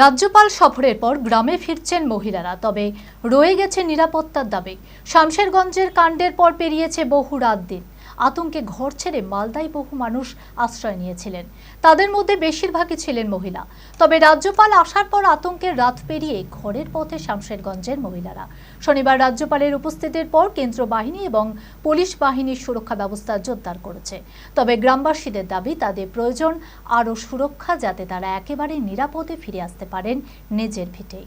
রাজ্যপাল সফরের পর গ্রামে ফিরছেন মহিলারা, তবে রয়ে গেছে নিরাপত্তার দাবি। শামশেরগঞ্জের কাণ্ডের পর পেরিয়েছে বহু রাত দিন। আতঙ্কে ঘর ছেড়ে মালদায় বহু মানুষ আশ্রয় নিয়েছিলেন। তাদের মধ্যে বেশিরভাগই ছিলেন মহিলা। তবে রাজ্যপাল আসার পর আতঙ্কের রাত পেরিয়ে ঘরের পথে শামশেরগঞ্জের মহিলারা। শনিবার রাজ্যপালের উপস্থিতির পর কেন্দ্র বাহিনী এবং পুলিশ বাহিনীর সুরক্ষা ব্যবস্থা জোরদার করেছে। তবে গ্রামবাসীদের দাবি, তাদের প্রয়োজন আরও সুরক্ষা যাতে তারা একেবারে নিরাপদে ফিরে আসতে পারেন নিজের ভিটেই।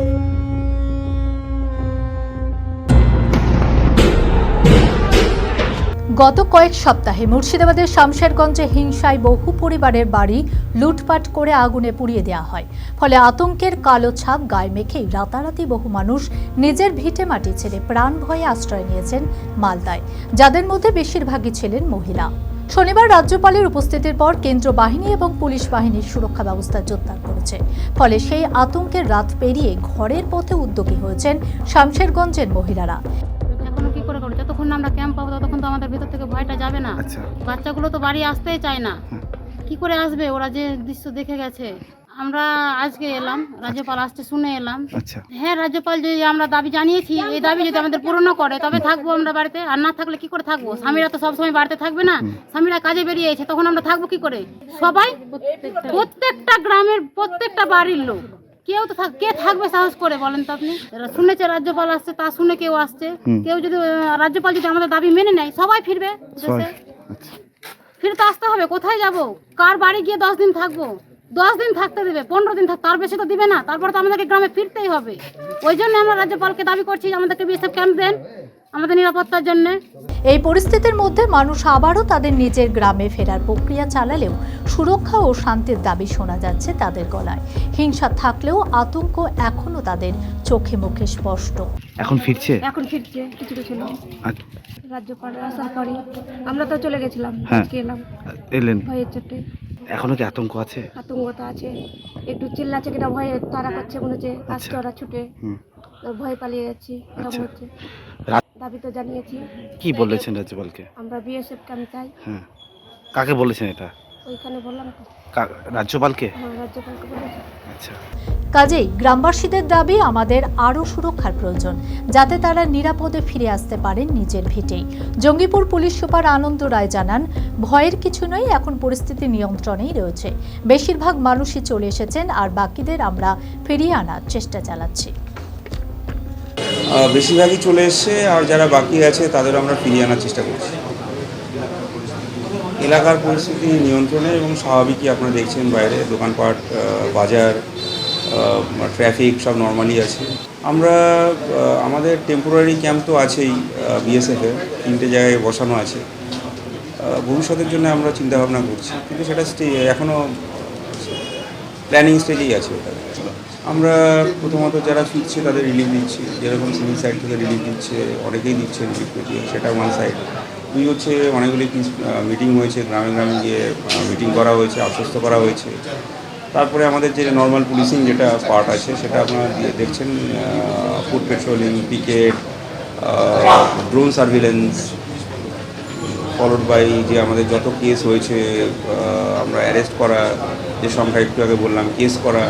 গত কয়েক সপ্তাহে মুর্শিদাবাদের শামশেরগঞ্জে হিংসায় বহু পরিবারের বাড়ি লুটপাট করে আগুনে পুড়িয়ে দেওয়া হয়। ফলে আতঙ্কের কালো ছাপ গায়ে মেখেই রাতারাতি বহু মানুষ নিজের ভিটে মাটি ছেড়ে প্রাণ ভয়ে আশ্রয় নিয়েছেন মালদায়, যাদের মধ্যে বেশিরভাগই ছিলেন মহিলা। শনিবার রাজ্যপালের উপস্থিতির পর কেন্দ্র বাহিনী এবং পুলিশ বাহিনীর সুরক্ষা ব্যবস্থা জোরদার করেছে। ফলে সেই আতঙ্কের রাত পেরিয়ে ঘরের পথে উদ্যোগী হয়েছেন শামশেরগঞ্জের মহিলারা। যতক্ষণ আমরা ক্যাম্প পাবো ততক্ষণ তো আমাদের ভেতর থেকে ভয়টা যাবে না। আচ্ছা। বাচ্চাগুলো তো বাড়ি আসতেই চায় না। কি করে আসবে? ওরা যে দৃশ্য দেখে গেছে। আমরা আজকে এলাম রাজ্যপাল আসতে শুনে এলাম। আচ্ছা। হ্যাঁ রাজ্যপাল যে আমরা দাবি জানিয়েছি এই দাবি যদি আমাদের পূরণ করে তবে থাকব আমরা বাড়িতে। আর না থাকলে কি করে থাকব? স্বামীরা তো সবসময় বাড়িতে থাকবে না। স্বামীরা কাজে বেরিয়েছে তখন আমরা থাকব কি করে? সবাই প্রত্যেকটা গ্রামের প্রত্যেকটা বাড়ির লোক। কেউ তো কে থাকবে সাহস করে বলেন তো আপনি? শুনেছে রাজ্যপাল আসছে তা শুনে কেউ আসছে। কেউ যদি রাজ্যপাল যদি আমাদের দাবি মেনে নেয় সবাই ফিরবে ফিরে আচ্ছা। ফিরতে আসতে হবে কোথায় যাব? কার বাড়ি গিয়ে দশ দিন থাকব? দশ দিন থাকতে দেবে পনেরো দিন থাক তার বেশি তো দিবে না। তারপরে তো আমাদেরকে গ্রামে ফিরতেই হবে। ওই জন্য আমরা রাজ্যপালকে দাবি করছি আমাদেরকে বিএসএফ ক্যাম্প দেন আমাদের নিরাপত্তার জন্য। এই পরিস্থিতির মধ্যে মানুষ আবারও তাদের নিজের গ্রামে ফেরার প্রক্রিয়া চালালেও সুরক্ষা ও শান্তির দাবি শোনা যাচ্ছে তাদের গলায়। হিংসা থাকলেও আতঙ্ক এখনও তাদের চোখে মুখে স্পষ্ট। এখন ফিরছে? এখন ফিরছে কিছু কিছু লোক রাজ্যপাল আসার পরে আমরা তো চলে গেছিলাম হ্যাঁ। আজকে এলাম। এলেন। ভয়ের চোটে এখনও কি আতঙ্ক আছে? আতঙ্ক তো আছে। একটু চিল্লাচ্ছে কিনা ভয়ে তারা করছে মনে হচ্ছে। আজকে ওরা ছুটে হুম। ভয় পালিয়ে যাচ্ছি এরকম আচ্ছা। হচ্ছে। দাবি তো জানিয়েছি। কি বলেছেন রাজ্যপালকে? আমরা বিএসএফ আমি চাই। হ্যাঁ। কাকে বলেছেন এটা? ওইখানে বললাম তো। রাজ্যপালকে? হ্যাঁ আচ্ছা। কাজেই গ্রামবাসীদের দাবি আমাদের আরও সুরক্ষার প্রয়োজন যাতে তারা নিরাপদে ফিরে আসতে পারেন নিজের ভিটেই। জঙ্গিপুর পুলিশ সুপার আনন্দ রায় জানান ভয়ের কিছু নয় এখন পরিস্থিতি নিয়ন্ত্রণেই রয়েছে। বেশিরভাগ মানুষই চলে এসেছেন আর বাকিদের আমরা ফিরিয়ে আনার চেষ্টা চালাচ্ছি। বেশিরভাগই চলে এসছে আর যারা বাকি আছে তাদের আমরা ফিরিয়ে আনার চেষ্টা করছি। এলাকার পরিস্থিতি নিয়ন্ত্রণে এবং স্বাভাবিকই আপনারা দেখছেন বাইরে, দোকানপাট বাজার ট্রাফিক সব নর্মালি আছে। আমরা আমাদের টেম্পোরারি ক্যাম্প তো আছেই বিএসএফের তিনটে জায়গায় বসানো আছে। ভবিষ্যতের জন্য আমরা চিন্তাভাবনা করছি, কিন্তু সেটা এখনও প্ল্যানিং স্টেজেই আছে ওটা। আমরা প্রথমত যারা ফিরছে তাদের রিলিফ দিচ্ছি, যেরকম সিভিল সাইড থেকে রিলিফ দিচ্ছে, অনেকেই দিচ্ছে রিলিফ সেটা ওয়ান সাইড দুই হচ্ছে অনেকগুলি মিটিং হয়েছে, গ্রামে গ্রামে গিয়ে মিটিং করা হয়েছে, আশ্বস্ত করা হয়েছে। তারপরে আমাদের যে নর্মাল পুলিশিং যেটা পার্ট আছে, সেটা আপনারা দেখছেন foot patrolling picket drone surveillance followed by যে আমাদের যত কেস হয়েছে আমরা অ্যারেস্ট করা, যে সংখ্যা একটু আগে বললাম কেস করা,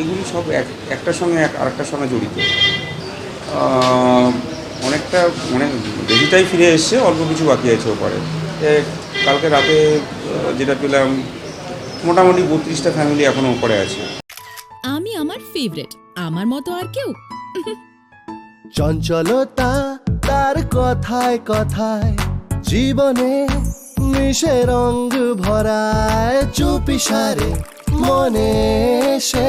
এগুলি সব এক, একটার সঙ্গে এক, আরেকটার সঙ্গে জড়িত। অনেকটা অনেক বেশিটাই ফিরে এসছে অল্প কিছু বাকি আছে ওপারে। এ, কালকে রাতে যেটা পেলাম মোটামুটি বত্রিশটা ফ্যামিলি এখনও ওপরে আছে। আমি আমার ফেভারিট আমার মতো আর কেউ? চঞ্চলতা তার কথায় কথায় জীবনে মিশে রঙ ভরায় চুপি সারে মনে সে